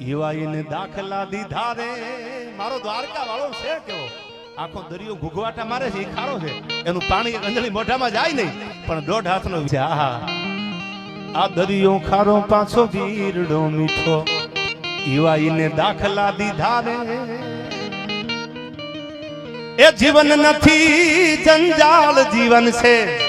યુવાઈને દાખલા દીધા રે. મારો દ્વારકા વાળો છે કેવો? આખો દરિયો ઘૂઘવાટા મારે છે ખારો છે. એનું પાણી અંજળી મોઢામાં જાય નહીં, પણ દોઢ હાથનો છે. આહા. આ દરિયો ખારો પાછો વીરડો મીઠો. યુવાઈને દાખલા દીધા રે. એ જીવન નથી જંજાળ જીવન છે.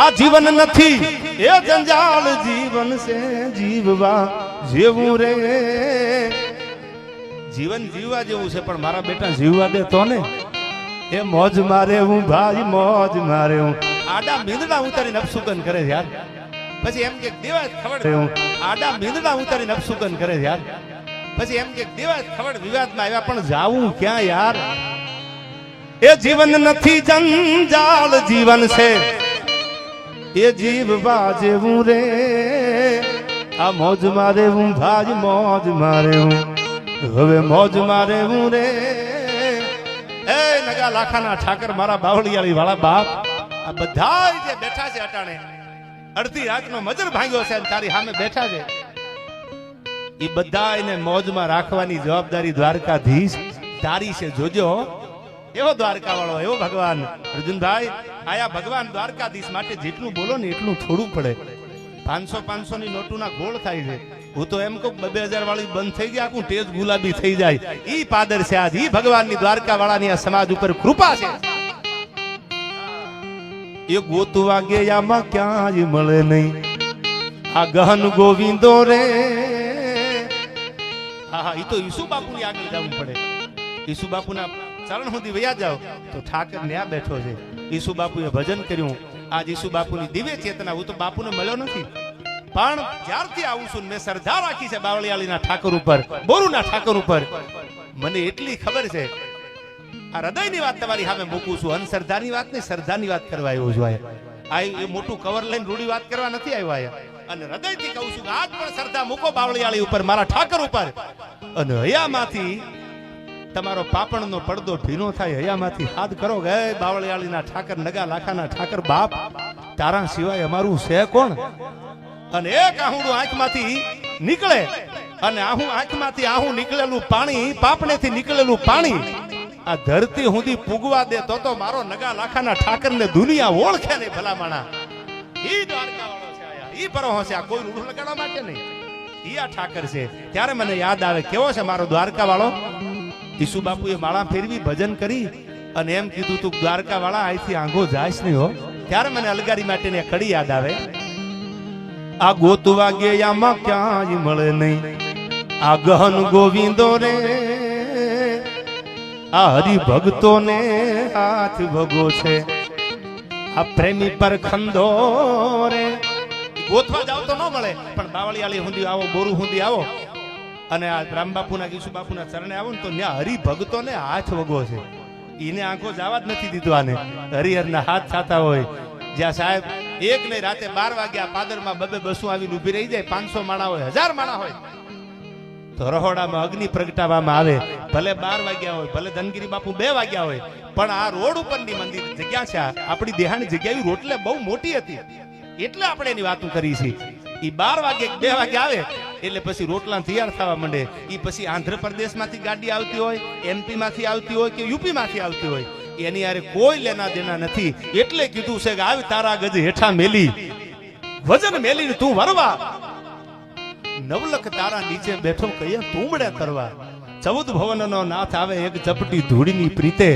આ જીવન નથી એ જંજાળ જીવન છે જીવવા જેવું રે. જીવન જીવવા જેવું છે પણ મારા બેટા જીવવા દે તો ને. એ મોજ મારે હું ભાઈ મોજ મારે હું. આડા મીંદડા ઉતારીને અપસુકન કરે યાર. પછી એમ કે દેવા ખબર હું. આડા મીંદડા ઉતારીને અપસુકન કરે યાર. પછી એમ કે દેવા ખબર વિવાદમાં આવ્યા પણ જાવું ક્યાં યાર? એ જીવન નથી જંજાળ જીવન છે. એ જીભ બાજે હું રે. આ મોજ મારે હું ભાજ મોજ મારે હું હવે મોજ મારે હું રે. એ નગા લાખાના ઠાકર, મારા બાવળિયાળી વાળા બાપ, આ બધા જે બેઠા છે અટાણે, અડધી રાતનો મજર ભાંગ્યો છે તારી સામે બેઠા છે. એ બધા એને મોજમાં રાખવાની જવાબદારી દ્વારકાધીશ તારી છે, જોજો એવો દ્વારકા વાળો એવો ભગવાન. અર્જુનભાઈ, આયા ભગવાન દ્વારકાધીશ માટે જેટલું બોલો ને એટલું થોડું પડે. પાંચસો પાંચસો ની નોટુના ગોળ થાય છે. હું તો એમ કહું બે હજાર વાળી બંધ થઈ ગયા આખું તેજ ગુલાબી થઈ જાય. ઈ પાદર છે આજ, ઈ ભગવાનની દ્વારકા વાળાની આ સમાજ ઉપર કૃપા છે. એ ગોતવા ગયામાં ક્યાંય મળે નહીં. આ ગહન ગોવિંદો રે. હા હા, ઈ તો ઈસુ બાપુની આગળ જવું પડે. ઈસુ બાપુના ચરણ સુધી વયા જાવ તો ઠાકર ન્યા બેઠો છે. ઈસુ બાપુએ ભજન કર્યું. આજ ઈસુ બાપુની દિવ્ય ચેતના હું તો બાપુને મળ્યો નથી. પણ જ્યારથી આવું છું મેં શ્રદ્ધા રાખી છે બાવળિયાળીના ઠાકર ઉપર, બોરુના ઠાકર ઉપર. મને એટલી ખબર છે, આ હૃદયની વાત તમારી સામે મૂકું છું. અંધશ્રદ્ધાની વાત નહીં, શ્રદ્ધાની વાત કરવા આવ્યો છું આ એ મોટું કવર લઈને રૂડી વાત કરવા નથી આવ્યો આયા અને હૃદયથી કહું છું આજ પણ શ્રદ્ધા મૂકો બાવળિયાળી ઉપર, મારા ઠાકર ઉપર. અને હયામાંથી તમારો પાપણનો પડદો ભીનો થાય, હયામાંથી હાથ કરો. ગે બાવળિયાળીના ઠાકર, નગા લાખાના ઠાકર બાપ, તારા સિવાય અમારું છે કોણ? અને એક આહુડું આંખમાંથી નીકળે, અને આહું આંખમાંથી આહું નીકળેલું પાણી, પાપણેથી નીકળેલું પાણી, આ ધરતી સુધી પૂગવા દે તો તો મારો નગા લાખાના ઠાકરને દુનિયા ઓળખે નહીં ભલામણા. ઈ દ્વારકા વાળો છે આયા. ઈ પરોહ છે. આ કોઈ રૂઢું લગાડવા માટે નહીં. ઈ આ ઠાકર છે. ત્યારે મને યાદ આવે, કેવો છે મારો દ્વારકા વાળો ઈસુ બાપુએ માળા ફેરવી ભજન કરી અને એમ કીધું, તું દ્વારકા વાળા અહીંથી આંગો જાય નહીં હો. ત્યારે મને અલગારી માટેની કડી યાદ આવે. આ ગોતવા ગયામાં ક્યાંય મળે નહીં. આ ગહન ગોવિંદો રે, આ હરિભક્તો ને હાથ ભગો છે. આ પ્રેમી પર ખંદો રે. ગોતવા જાવ તો ન મળે, પણ બાવળિયાળી હુંદી આવો, બોરુ હુંદી આવો. અને આ રામ બાપુના ગીસુ બાપુના ચરણે આવો ને તો ત્યાં હરિભક્તો ને હાથ વગો છે. એને આંખો જવા જ નથી દીધું આને. હરિહરના હાથ થતા હોય. જ્યાં સાહેબ એક નહીં, રાતે બાર વાગ્યા પાદરમાં બબે બસો આવીને ઊભી રહી જાય, પાંચસો માણા હોય, હજાર માણા હોય. તો રહોડામાં અગ્નિ પ્રગટાવવામાં આવે. ભલે બાર વાગ્યા હોય, ભલે ધનગીરી બાપુ બે વાગ્યા હોય, પણ આ રોડ ઉપરની મંદિર જગ્યા છે. આપણી દેહાની જગ્યા રોટલે બહુ મોટી હતી. એટલે આપણે એની વાતો કરી છે. એ બાર વાગે બે વાગે આવે એટલે પછી રોટલા તૈયાર થવા માંડે. એ પછી આંધ્રપ્રદેશમાંથી ગાડી આવતી હોય, એમપીમાંથી આવતી હોય કે યુપીમાંથી આવતી હોય. એની યારે કોઈ લેના દેના નથી. એટલે કીધું છે કે આવી તારા ગજ હેઠા મેલી. વજન મેલીને તું વરવા. નવલખ તારા નીચે બેઠો કહીએ તુંબડે કરવા ચૌદ ભવનનો નાથ આવે એક ચપટી ધૂળની પ્રીતે.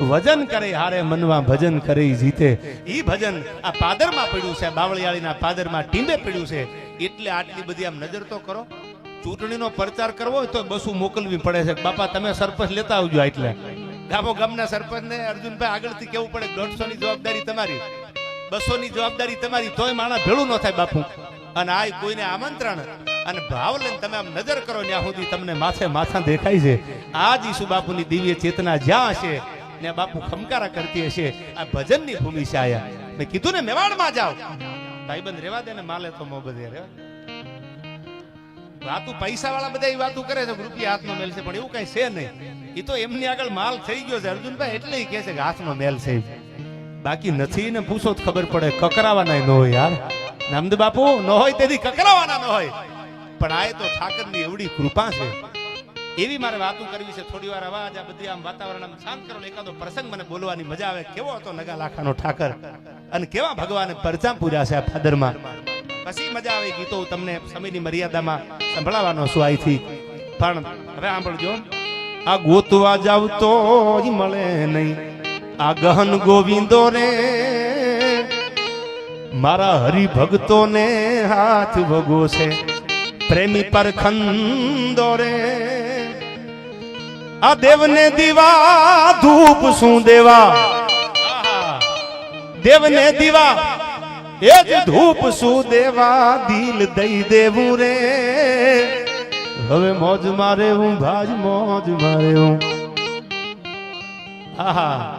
વજન કરે, હારે મનવા ભજન કરે જીતે. ઈ ભજન આ પાદરમાં પડ્યું છે, બાવળિયાળીના પાદરમાં ટીંબે પડ્યું છે. એટલે આટલી બધી આમ નજર તો કરો. ચૂંટણીનો પ્રચાર કરવો હોય તો બસું મોકલવી પડે છે. બાપા, તમે સરપંચ લેતા આવજો એટલે ગામો ગામના સરપંચને અર્જુનભાઈ આગળથી કેવું પડે? દોઢસો ની જવાબદારી તમારી. બસો જવાબદારી તમારી. તોય માણસ ભેળું ન થાય બાપુ. અને આ કોઈને આમંત્રણ અને ભાવ લઈને તમે આમ નજર કરો, ત્યાં સુધી તમને માથે માથા દેખાય છે. આ જ ઈસુ બાપુની દિવ્ય ચેતના જ્યાં હશે ને બાપુ ખમકારા કરતી હશે. આ ભજનની ભૂમિ છે આયા. મેં કીધું ને, મેવાડમાં જાઓ. ભાઈબંધ રેવા દે ને, માલે તો મો બધે રેવા. વાતું પૈસા વાળા બધા એ વાતું કરે છે, રૂપિયા હાથમાં મેલ છે, પણ એવું કઈ છે નહીં. એ તો એમની આગળ માલ થઈ ગયો છે, અર્જુનભાઈ એટલે કહે છે કે હાથમાં મેલ છે. બાકી નથી ને, પૂછો તો ખબર પડે કકરાવાના ન હોય યાર. નામદ બાપુ, ન હોય તેથી કકરાવાના ન હોય. પણ આ તો ઠાકરની એવડી કૃપા છે. એવી મારે વાતો કરવી છે. થોડી વાર અવાજ, આ બધી આમ વાતાવરણ શાંત કરો એકાદો પ્રસંગ મને બોલવાની મજા આવે. કેવો હતો નગા લાખાનો ઠાકર? અને કેવા ભગવાને પરચામ પૂર્યા છે આ ફાદરમાં? પછી મજા આવે ગીતો તમને સમયની મર્યાદામાં સંભળાવવાનો છું અહીંથી પણ હવે સાંભળજો. આ ગોતવા જાવ તો મળે નહીં. આ ગહન ગોવિંદો રે મારા હરિભક્તોને હાથ ભગો છે. પ્રેમી પર ખંદો રે આ દેવને દીવા, ધૂપ શું દેવા. દેવને દીવા, એ જ ધૂપ શું દેવા? દિલ દઈ દેવું રે. હવે મોજ મારે હું, ભાજ મોજ મારે હું. આહા.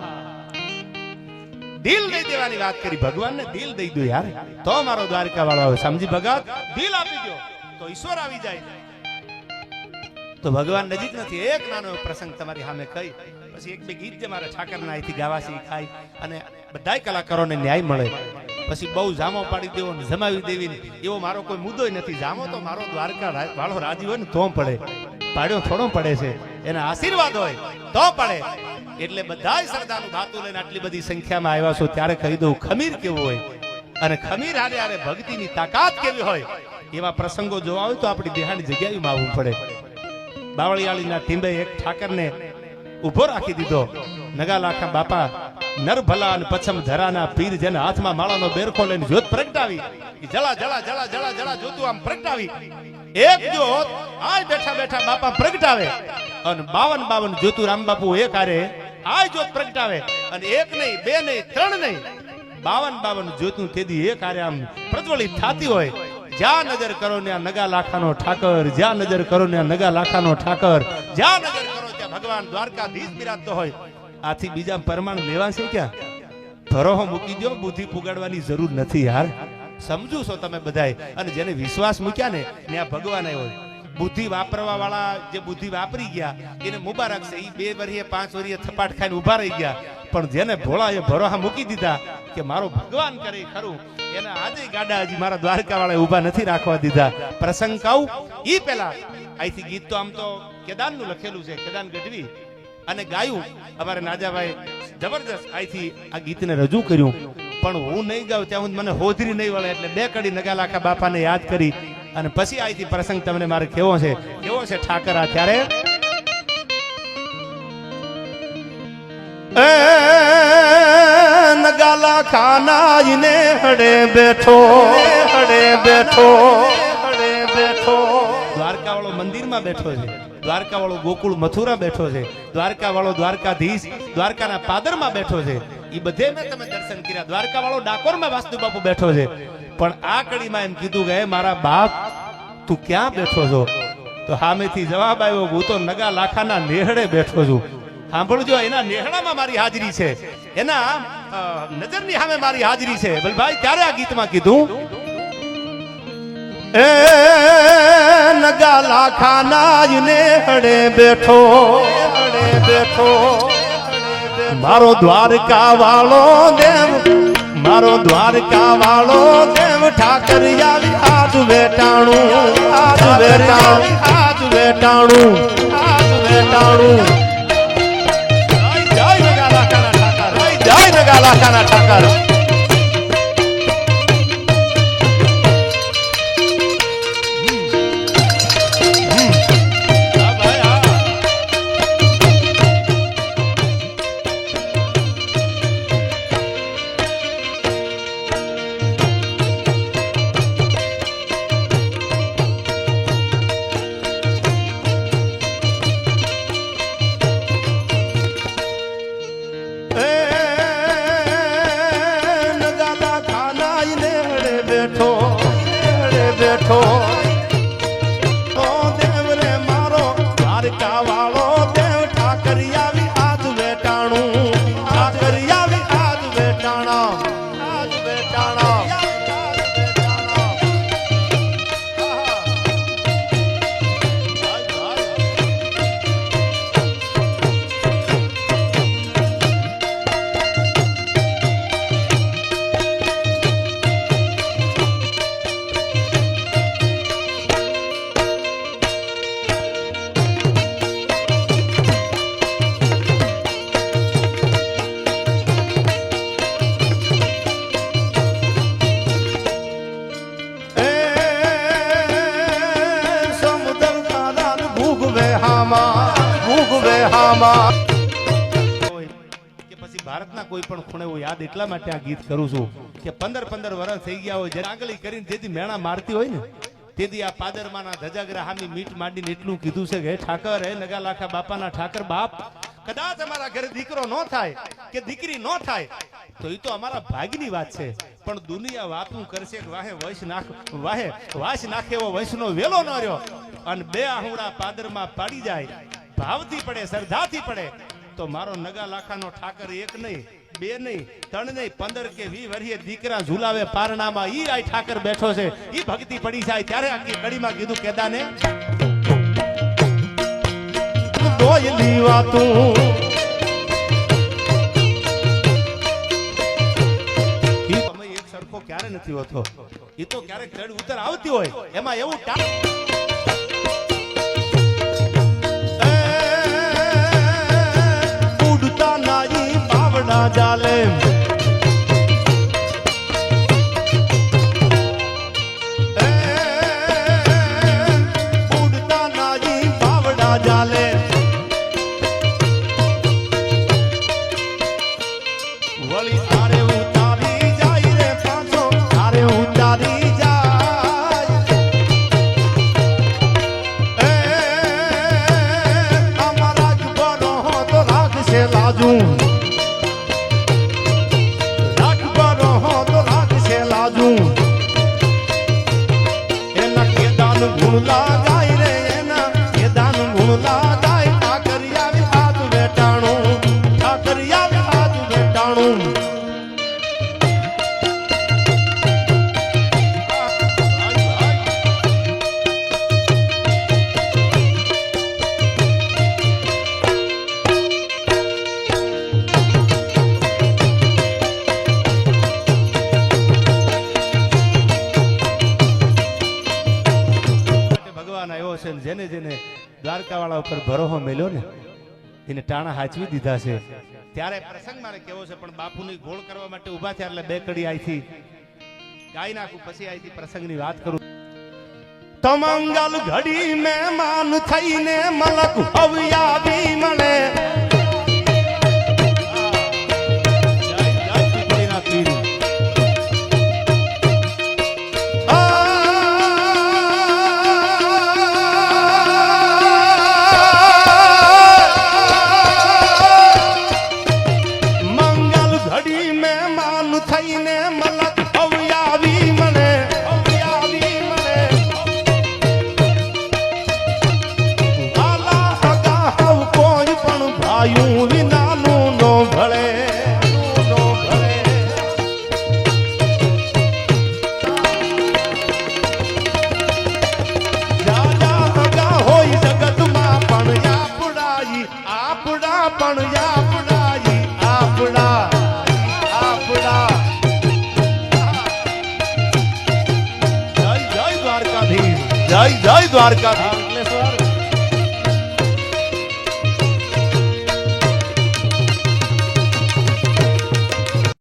દિલ દઈ દેવાની વાત કરી, ભગવાનને દિલ દઈ દો યાર. તો મારો દ્વારકા વાળો સમજી ભગત? દિલ આપી દો. તો ઈશ્વર આવી જાય. તો ભગવાન નજીક નથી. એક નાનો પ્રસંગ તમારી સામે કહી. પછી એક બે ગીત જે મારા ઠાકરના અહીંથી ગાવા શીખાય અને બધાય કલાકારોને ન્યાય મળે. પછી બહુ જામો પાડી દેવો ને જમાવી દેવી ને. એવો મારો કોઈ મુદ્દો નથી. જામો તો મારો દ્વારકા વાળો રાજી હોય ને તો પડે. પાડ્યો થોડો પડે છે. એના આશીર્વાદ હોય તો પડે. એટલે બધાય શ્રદ્ધાનું ધાતુ લઈને આટલી બધી સંખ્યામાં આવ્યા છો ત્યારે કહી દઉં, ખમીર કેવું હોય? અને ખમીર હારે હારે ભક્તિની તાકાત કેવી હોય? એવા પ્રસંગો જોવા હોય તો આપણી દેહાની જગ્યાએ આવવું પડે. બાવળિયાળીના ટીંબે એક ઠાકરને ઊભો રાખી દીધો. નગા લાખા બાપા, નરભલા અને પછમ ધરાના પીર જેના હાથમાં માળાનો બેરખો લઈને જોત પ્રગટાવી. જળા જળા જળા જળા જલા જોતું આમ પ્રગટાવી. એક જોત આય બેઠા બેઠા બાપા પ્રગટાવે. અને બાવન બાવન જોતું રામ બાપુ એક હારે આય જોત પ્રગટાવે. અને એક નહીં, બે નહીં, ત્રણ નહીં. બાવન બાવન જોતું તેથી એક હારે આમ પ્રજ્વલિત થાતી હોય. જ્યાં નજર કરો ને આ નગા લાખાનો ઠાકર જ્યાં નજર કરો ને આ નગા લાખાનો ઠાકર જ્યાં નજર કરો ત્યાં ભગવાન દ્વારકાધીશ બિરાજતો હોય. આથી બીજા પરમાણ લેવા છે ક્યાં? ધરોહો મૂકી દો બુદ્ધિ પુગાડવાની જરૂર નથી યાર. સમજુ છો તમે બધાય? અને જેને વિશ્વાસ મૂક્યા ને ત્યાં ભગવાન આવ્યો બુદ્ધિ વાપરવા વાળા જે બુદ્ધિ વાપરી ગયા, એને મુબારક છે. એ બે વર્ષે પાંચ વર્ષે થપાટ ખાઈને ઊભા રહી ગયા. પણ જેને ભોળા એ ભરોહા મૂકી દીધા કે મારો ભગવાન કરે ખરું. એને આજે ગાડા હજી મારા દ્વારકા વાળા ઊભા નથી રાખવા દીધા. પ્રસંગ કહું, ઈ પેલા, અહીંથી ગીત તો આમ તો કેદારનું લખેલું છે કેદાન ગઢવી. અને ગાયું, અમારે નાજાભાઈ જબરજસ્ત અહીંથી આ ગીતને રજૂ કર્યું. પણ હું નહીં ગાઉં, ત્યાં મને હોધરી નહીં વળે, એટલે બે કડી નગા લાખા બાપાને યાદ કરી. અને પછી અહીંથી પ્રસંગ તમને મારે કેવો છે? કેવો છે ઠાકરા ત્યારે ને હડે બેઠો હડે બેઠો હડે બેઠો. દ્વારકા વાળો મંદિરમાં બેઠો છે દ્વારકા વાળો ગોકુળ મથુરા બેઠો છે દ્વારકા વાળો દ્વારકાધીશ દ્વારકાના પાદરમાં બેઠો છે. એ બધે મેં તમે દર્શન કર્યા. દ્વારકા વાળો ડાકોરમાં વાસ્તુ બાપુ બેઠો છે. પણ આ કડીમાં એમ કીધું કે મારા બાપ, તું ક્યાં બેઠો છો? તો સામેથી જવાબ આવ્યો, હું તો નગા લાખાના નેહડે બેઠો છું. સાંભળજો, એના નેહડામાં મારી હાજરી છે. એના નજરની સામે મારી હાજરી છે. બોલ ભાઈ ત્યારે આ ગીતમાં કીધું? એ નગા લાખાના ને હડે બેઠો હડે બેઠો. મારો દ્વારકા વાળો દેવ, મારો દ્વારકા વાળો દેવ ઠાકર આવી હાથ વેટાણું, આજ વેટાણું આજ વેટાણું આજ વેટાણું. જય નગા લાખાના બેઠા કરી કોઈ પણ ખૂણે હું યાદ એટલા માટે આ ગીત કરું છું કે પંદર પંદર વર્ષ થઈ ગયા હોય જ્યારે આંગળી કરીને જેથી મેણા મારતી હોય ને, તેથી આ પાદરમાના ધજાગરા મીટ માંડીને એટલું કીધું છે કે ઠાકર, હે નગાલાખા બાપાના ઠાકર બાપ, કદાચ અમારા ઘરે દીકરો ન થાય કે દીકરી ન થાય. તો એ તો અમારા ભાગની વાત છે, પણ દુનિયા વાતું કરશે કે વાહે વૈશ નાખ, વાહે વાસ નાખે એવો વૈશનો વેલો ન રહ્યો. અને બે આહુડા પાદરમાં પાડી જાય, ભાવથી પડે, શ્રદ્ધાથી પડે, તો મારો નગા લાખાનો ઠાકર એક નહીં બે નહીં, ત્રણ નહીં, પંદર કે વી વરીએ દીકરા ઝુલાવે પારણામાં. ઈ આ ઠાકર બેઠો છે. ઈ ભક્તિ પડી જાય ત્યારે આખી કડીમાં કીધું કેદાને દોયલી વાતું. ક્યારે નથી હોતો. એ તો ક્યારેક ચડ ઉતર આવતી હોય. એમાં એવું ભરોહો મેલ્યો ને, એને ટાણા હાચવી દીધા છે. ત્યારે પ્રસંગ મારે કેવો છે, પણ બાપુની ગોળ કરવા માટે ઊભા થયા એટલે બે કડી આઈથી ગાઈ નાખું, પછી આઈથી પ્રસંગની વાત કરું. તમંગલ ઘડી મહેમાન થઈને મલક હવયાવી મળે. જય જય